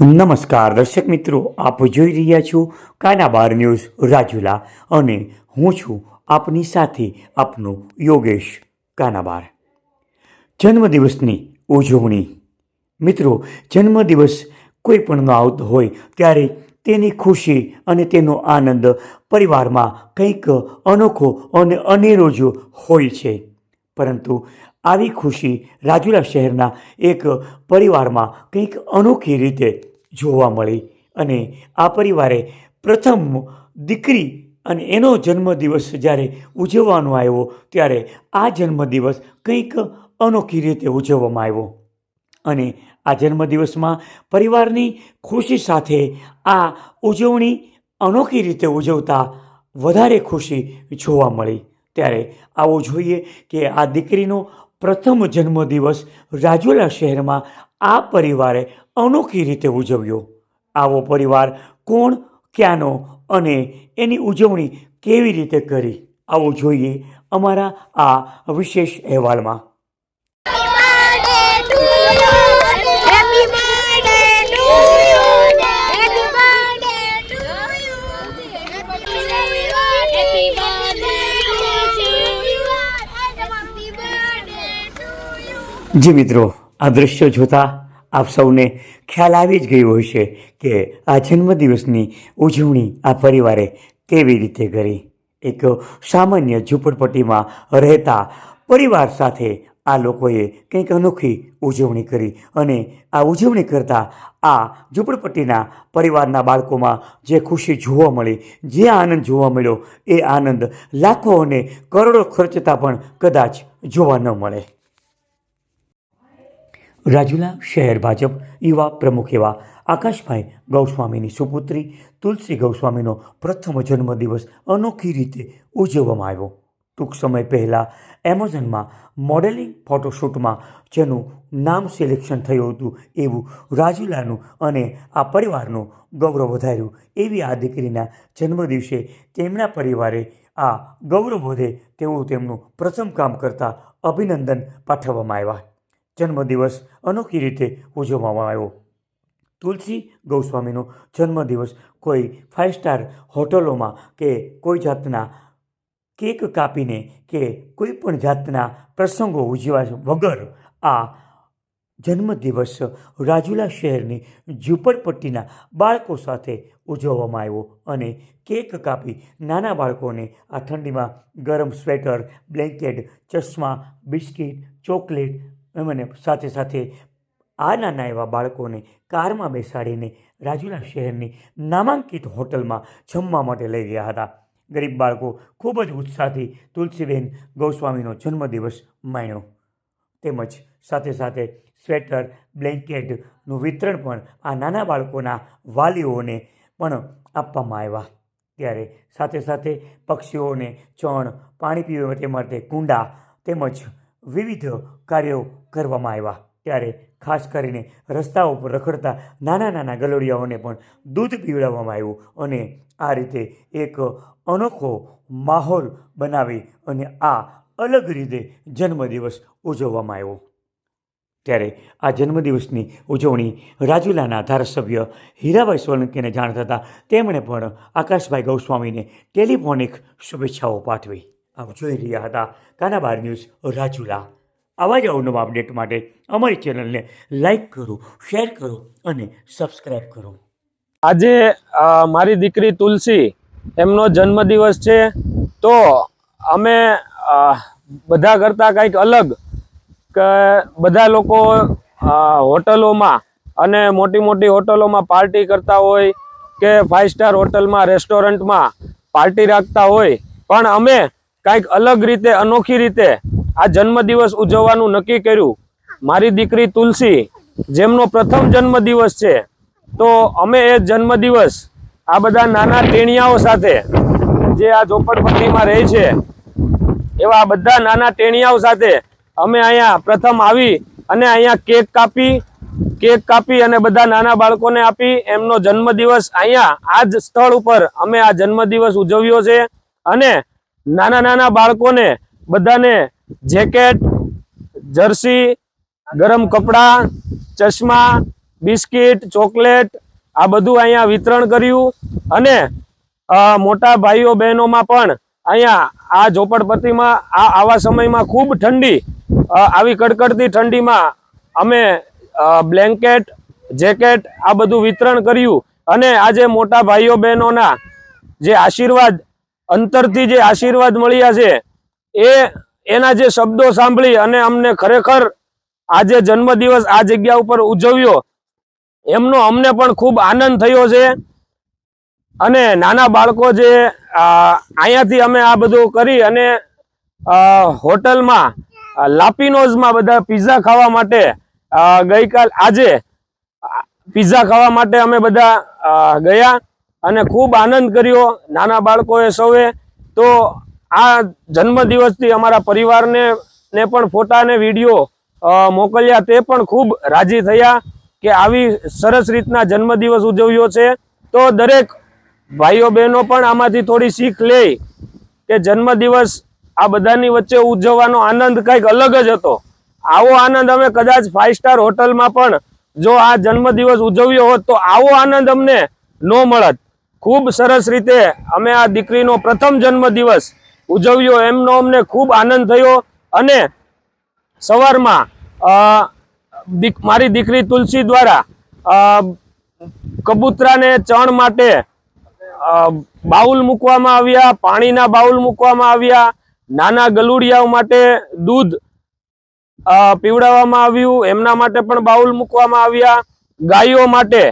નમસ્કાર દર્શક મિત્રો, આપ જોઈ રહ્યા છો કાના બાર ન્યૂઝ રાજુલા અને હું છું આપની સાથે આપનો યોગેશ કાનાબાર. જન્મદિવસની ઉજવણી. મિત્રો, જન્મદિવસ કોઈ પણનો આવતો હોય ત્યારે તેની ખુશી અને તેનો આનંદ પરિવારમાં કંઈક અનોખો અને અનેરો જ હોય છે. પરંતુ આવી ખુશી રાજુલા શહેરના એક પરિવારમાં કંઈક અનોખી રીતે જોવા મળી અને આ પરિવારે પ્રથમ દીકરી અને એનો જન્મદિવસ જ્યારે ઉજવવાનો આવ્યો, ત્યારે આ જન્મદિવસ કંઈક અનોખી રીતે ઉજવવામાં આવ્યો. અને આ જન્મદિવસમાં પરિવારની ખુશી સાથે આ ઉજવણી અનોખી રીતે ઉજવતા વધારે ખુશી જોવા મળી. ત્યારે આવું જોઈએ કે આ દીકરીનો પ્રથમ જન્મદિવસ રાજુલા શહેરમાં આ પરિવારે અનોખી રીતે ઉજવ્યો. આવો પરિવાર કોણ, ક્યાંનો અને એની ઉજવણી કેવી રીતે કરી? આવું જોઈએ અમારા આ વિશેષ અહેવાલમાં. જી મિત્રો, આ દ્રશ્ય જોતા આપ સૌને ખ્યાલ આવી જ ગયો હશે કે આ જન્મદિવસની ઉજવણી આ પરિવારે કેવી રીતે કરી. એક સામાન્ય ઝૂંપડપટ્ટીમાં રહેતા પરિવાર સાથે આ લોકોએ કંઈક અનોખી ઉજવણી કરી અને આ ઉજવણી કરતાં આ ઝૂંપડપટ્ટીના પરિવારના બાળકોમાં જે ખુશી જોવા મળી, જે આનંદ જોવા મળ્યો, એ આનંદ લાખો અને કરોડો ખર્ચતા પણ કદાચ જોવા ન મળે. રાજુલા શહેર ભાજપ, યુવા પ્રમુખ એવા આકાશભાઈ ગૌસ્વામીની સુપુત્રી, તુલસી ગૌસ્વામીનો પ્રથમ જન્મદિવસ અનોખી રીતે ઉજવવામાં આવ્યો. ટૂંક સમય પહેલાં એમેઝોનમાં મોડેલિંગ ફોટોશૂટમાં જેનું નામ સિલેક્શન થયું હતું એવું રાજુલાનું અને આ પરિવારનું ગૌરવ વધાર્યું. એવી આ દીકરીના જન્મદિવસે તેમના પરિવારે આ ગૌરવ વધે તેવું તેમનું પ્રથમ કામ કરતાં અભિનંદન પાઠવવામાં આવ્યા. જન્મદિવસ અનોખી રીતે ઉજવવામાં આવ્યો. તુલસી ગૌસ્વામીનો જન્મદિવસ કોઈ ફાઇવ સ્ટાર હોટલોમાં કે કોઈ જાતના કેક કાપીને કે કોઈ પણ જાતના પ્રસંગો ઉજવ્યા વગર આ જન્મદિવસ રાજુલા શહેરની ઝૂંપડપટ્ટીના બાળકો સાથે ઉજવવામાં આવ્યો અને કેક કાપી નાના બાળકોને આ ઠંડીમાં ગરમ સ્વેટર, બ્લેન્કેટ, ચશ્મા, બિસ્કિટ, ચોકલેટ અને સાથે સાથે આ નાના એવા બાળકોને કારમાં બેસાડીને રાજુલા શહેરની નામાંકિત હોટલમાં જમવા માટે લઈ ગયા હતા. ગરીબ બાળકો ખૂબ જ ઉત્સાહથી તુલસીબેન ગૌસ્વામીનો જન્મદિવસ માણ્યો. તેમજ સાથે સાથે સ્વેટર, બ્લેન્કેટનું વિતરણ પણ આ નાના બાળકોના વાલીઓને પણ આપવામાં આવ્યા. ત્યારે સાથે સાથે પક્ષીઓને ચણ, પાણી પીવા તે માટે કુંડા તેમજ વિવિધ કાર્યો કરવામાં આવ્યા. ત્યારે ખાસ કરીને રસ્તા ઉપર રખડતા નાના નાના ગલોડિયાઓને પણ દૂધ પીવડાવવામાં આવ્યું અને આ રીતે એક અનોખો માહોલ બનાવી અને આ અલગ રીતે જન્મદિવસ ઉજવવામાં આવ્યો. ત્યારે આ જન્મદિવસની ઉજવણી રાજુલાના ધારાસભ્ય હીરાભાઈ સોલંકીને જાણ થતાં તેમણે પણ આકાશભાઈ ગૌસ્વામીને ટેલિફોનિક શુભેચ્છાઓ પાઠવી. આપ જોઈ રહ્યા હતા. કાનાબાર ન્યૂઝ, રાજુલા. આવા જ અવનવા અપડેટ માટે અમારી ચેનલને લાઈક કરો, શેર કરો અને સબસ્ક્રાઈબ કરો. આજે મારી દીકરી તુલસી, એમનો જન્મદિવસ છે. તો અમે બધા કરતાં કંઈક અલગ કે બધા લોકો હોટલોમાં અને મોટી મોટી હોટલોમાં પાર્ટી કરતા હોય કે ફાઇવ સ્ટાર હોટલમાં રેસ્ટોરન્ટમાં પાર્ટી રાખતા હોય. પણ અમે કંઈક અલગ રીતે, અનોખી રીતે આ જન્મદિવસ ઉજવવાનું નક્કી કર્યું. મારી દીકરી તુલસી, જેમનો પ્રથમ જન્મદિવસ છે, તો અમે એ જન્મદિવસ આ બધા નાના ટેણિયાઓ સાથે, જે આ ઝોપડપટ્ટીમાં રહે છે, એવા બધા નાના ટેણિયાઓ સાથે અમે અહીંયા પ્રથમ આવી અને અહીંયા કેક કાપી કેક કાપી અને બધા નાના બાળકોને આપી એમનો જન્મદિવસ અહીંયા આ જ સ્થળ ઉપર અમે આ જન્મદિવસ ઉજવ્યો છે. અને નાના નાના બાળકોને બધાને જેકેટ, જર્સી, ગરમ કપડાં, ચશ્મા, બિસ્કિટ, ચોકલેટ, આ બધું અહીંયા વિતરણ કર્યું. અને મોટા ભાઈઓ બહેનોમાં પણ અહીંયા આ ઝોપડપટ્ટીમાં, આ આવા સમયમાં ખૂબ ઠંડી આવી કડકડતી ઠંડીમાં અમે બ્લેન્કેટ, જેકેટ આ બધું વિતરણ કર્યું. અને આજે મોટા ભાઈઓ બહેનોના જે આશીર્વાદ અંતરથી જે આશીર્વાદ મળ્યા છે, એ એના જે શબ્દો સાંભળી અને અમને ખરેખર આજે જન્મદિવસ આ જગ્યા ઉપર ઉજવ્યો, એમનો અમને પણ ખૂબ આનંદ થયો છે. અને નાના બાળકો જે અહીંયાથી અમે આ બધું કરી અને હોટલમાં લાપિનોઝમાં બધા પીઝા ખાવા માટે ગઈકાલ, આજે પિઝા ખાવા માટે અમે બધા ગયા. અને ખૂબ આનંદ કર્યો. નાના બાળકોએ સૌએ. તો આ જન્મદિવસથી અમારા પરિવારને ને પણ ફોટા અને વીડિયો મોકલ્યા તે પણ ખૂબ રાજી થયા કે આવી સરસ રીતના જન્મદિવસ ઉજવ્યો છે. તો દરેક ભાઈઓ બહેનો પણ આમાંથી થોડી શીખ લે કે જન્મદિવસ આ બધાની વચ્ચે ઉજવવાનો આનંદ કંઈક અલગ જ હતો. આવો આનંદ અમે કદાચ ફાઇવ સ્ટાર હોટલમાં પણ જો આ જન્મદિવસ ઉજવ્યો હોત તો આવો આનંદ અમને ન મળત. ખૂબ સરસ રીતે અમે આ દીકરીનો પ્રથમ જન્મદિવસ ઉજવ્યો. એમનો અમને ખૂબ આનંદ થયો અને સવારમાં મારી દીકરી તુલસી દ્વારા કબૂતરાને ચણ માટે બાઉલ મૂકવામાં આવ્યા, પાણીના બાઉલ મૂકવામાં આવ્યા, નાના ગલુડિયાઓ માટે દૂધ પીવડાવવામાં આવ્યું, એમના માટે પણ બાઉલ મૂકવામાં આવ્યા, ગાયો માટે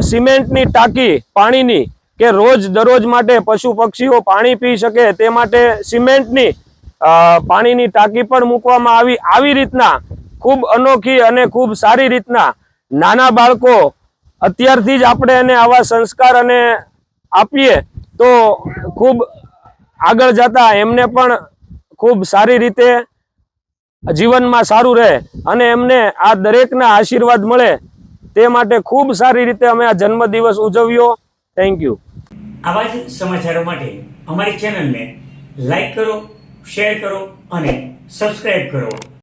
સિમેન્ટની ટાંકી પાણીની કે રોજ દરરોજ માટે પશુ પક્ષીઓ પાણી પી શકે તે માટે સિમેન્ટની પાણીની ટાંકી પણ મૂકવામાં આવી. આવી રીતના ખૂબ અનોખી અને ખૂબ સારી રીતના નાના બાળકો અત્યારથી જ આપણે એને આવા સંસ્કાર અને આપીએ તો ખૂબ આગળ જતા એમને પણ ખૂબ સારી રીતે જીવનમાં સારું રહે અને એમને આ દરેકના આશીર્વાદ મળે તે માટે ખૂબ સારી રીતે અમે આ જન્મદિવસ ઉજવ્યો. થેન્ક યુ આવા જ સમાચારો માટે અમારી ચેનલને લાઈક કરો, શેર કરો અને સબસ્ક્રાઈબ કરો.